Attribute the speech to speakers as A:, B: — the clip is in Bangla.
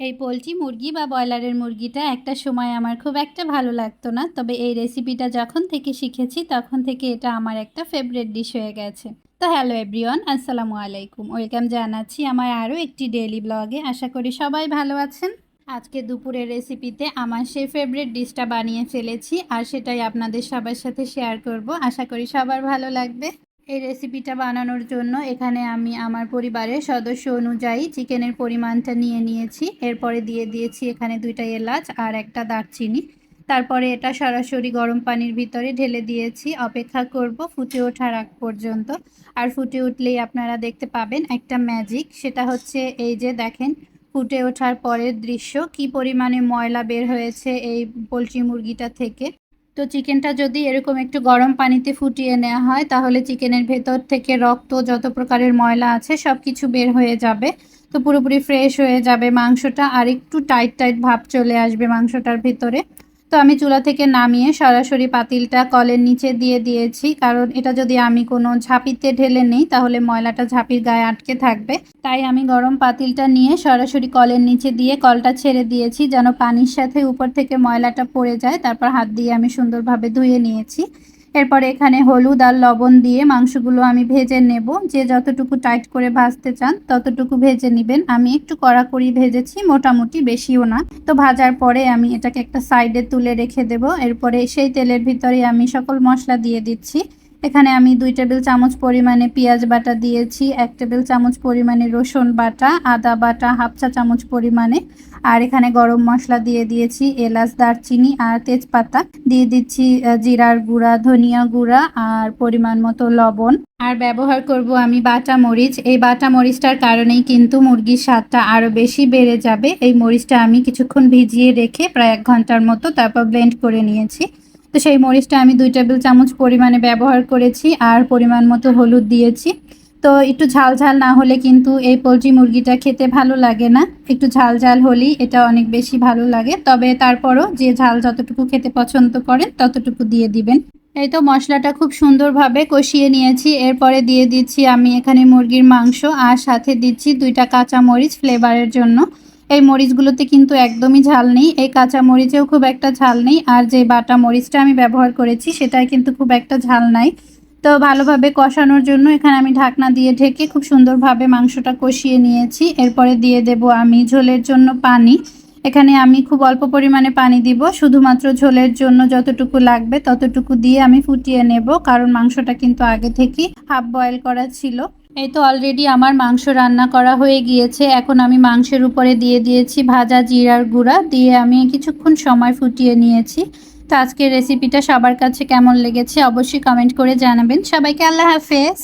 A: এই পোলট্রি মুরগি বা ব্রয়লারের মুরগিটা একটা সময় আমার খুব একটা ভালো লাগতো না, তবে এই রেসিপিটা যখন থেকে শিখেছি, তখন থেকে এটা আমার একটা ফেভারিট ডিশ হয়ে গেছে। তো হ্যালো এভরিওয়ান আসসালামু আলাইকুম। ওয়েলকাম জানাচ্ছি আমার আরও একটি ডেইলি ব্লগে আশা করি সবাই ভালো আছেন। আজকে দুপুরের রেসিপিতে আমার সেই ফেভারিট ডিশটা বানিয়ে ফেলেছি, আর সেটাই আপনাদের সবার সাথে শেয়ার করব। আশা করি সবার ভালো লাগবে। এই রেসিপিটা বানানোর জন্য এখানে আমি আমার পরিবারের সদস্য অনুযায়ী চিকেনের পরিমাণটা নিয়ে নিয়েছি। এরপরে দিয়ে দিয়েছি এখানে দুইটা এলাচ আর একটা দারচিনি। তারপরে এটা সরাসরি গরম পানির ভিতরে ঢেলে দিয়েছি। অপেক্ষা করব ফুটে ওঠার আগ পর্যন্ত। আর ফুটে উঠলেই আপনারা দেখতে পাবেন একটা ম্যাজিক সেটা হচ্ছে এই যে দেখেন, ফুটে ওঠার পরের দৃশ্য, কি পরিমাণে ময়লা বের হয়েছে এই পোলট্রি মুরগিটা থেকে। তো চিকেনটা যদি এরকম একটু গরম পানিতে ফুটিয়ে নেওয়া হয়, তাহলে চিকেনের ভেতর থেকে রক্ত যত প্রকারের ময়লা আছে সব কিছু বের হয়ে যাবে। তো পুরোপুরি ফ্রেশ হয়ে যাবে মাংসটা, আর একটু টাইট টাইট ভাব চলে আসবে মাংসটার ভিতরে। তো আমি চুলা থেকে নামিয়ে সরাসরি পাতিলটা কলের নিচে দিয়ে দিয়েছি। কারণ এটা যদি আমি কোনো ঝাঁপিতে ঢেলে নেই, তাহলে ময়লাটা ঝাঁপির গায়ে আটকে থাকবে। তাই আমি গরম পাতিলটা নিয়ে সরাসরি কলের নিচে দিয়ে কলটা ছেড়ে দিয়েছি, যেন পানির সাথে উপর থেকে ময়লাটা পড়ে যায়। তারপর হাত দিয়ে আমি সুন্দরভাবে ধুয়ে নিয়েছি। এরপরে এখানে হলুদ আর লবণ দিয়ে মাংসগুলো আমি ভেজে নেব। যে যতটুকু টাইট করে ভাজতে চান, ততটুকু ভেজে নেবেন। আমি একটু কড়াকড়ি ভেজেছি, মোটামুটি বেশিও না। তো ভাজার পরে আমি এটাকে একটা সাইডে তুলে রেখে দেব। এরপরে সেই তেলের ভিতরে আমি সকল মশলা দিয়ে দিচ্ছি। এখানে আমি দুই টেবিল চামচ পরিমাণে পেঁয়াজ বাটা দিয়েছি, এক টেবিল চামচ পরিমাণে রসুন বাটা, আদা বাটা, হাফ চা চামচ পরিমাণে। আর এখানে গরম মশলা দিয়ে দিয়েছি এলাচ, দারচিনি আর তেজপাতা। দিয়ে দিচ্ছি জিরার গুঁড়া, ধনিয়া গুঁড়া আর পরিমাণ মতো লবণ। আর ব্যবহার করব আমি বাটা মরিচ। এই বাটা মরিচটার কারণেই কিন্তু মুরগির স্বাদটা আরও বেশি বেড়ে যাবে। এই মরিচটা আমি কিছুক্ষণ ভিজিয়ে রেখে প্রায় এক ঘণ্টার মতো তারপর ব্লেন্ড করে নিয়েছি। তো সেই মরিচটা আমি দুই টেবিল চামচ পরিমাণে ব্যবহার করেছি আর পরিমাণ মতো হলুদ দিয়েছি। তো একটু ঝাল ঝাল না হলে কিন্তু এই পোলট্রি মুরগিটা খেতে ভালো লাগে না। একটু ঝাল ঝাল হলেই এটা অনেক বেশি ভালো লাগে। তবে তারপরও যে ঝাল যতটুকু খেতে পছন্দ করেন ততটুকু দিয়ে দিবেন। এই তো মশলাটা খুব সুন্দরভাবে কষিয়ে নিয়েছি। এরপরে দিয়ে দিচ্ছি আমি এখানে মুরগির মাংস আর সাথে দিচ্ছি দুইটা কাঁচা মরিচ ফ্লেভারের জন্য। এই মরিচগুলোতে কিন্তু একদমই ঝাল নেই, এই কাঁচা মরিচেও খুব একটা ঝাল নেই, আর যে বাটা মরিচটা আমি ব্যবহার করেছি সেটাই কিন্তু খুব একটা ঝাল নাই। তো ভালোভাবে কষানোর জন্য এখানে আমি ঢাকনা দিয়ে ঢেকে খুব সুন্দরভাবে মাংসটা কষিয়ে নিয়েছি। এরপরে দিয়ে দেব আমি ঝোলের জন্য পানি। এখানে আমি খুব অল্প পরিমাণে পানি দিব, শুধুমাত্র ঝোলের জন্য যতটুকু লাগবে ততটুকু দিয়ে আমি ফুটিয়ে নেব, কারণ মাংসটা কিন্তু আগে থেকেই হাফ বয়েল করা ছিল। এই তো অলরেডি আমার মাংস রান্না করা হয়ে গিয়েছে। এখন আমি মাংসের উপরে দিয়ে দিয়েছি ভাজা জিরার গুঁড়া, দিয়ে আমি কিছুক্ষণ সময় ফুটিয়ে নিয়েছি। তো আজকের রেসিপিটা সবার কাছে কেমন লেগেছে অবশ্যই কমেন্ট করে জানাবেন। সবাইকে আল্লাহ হাফেজ।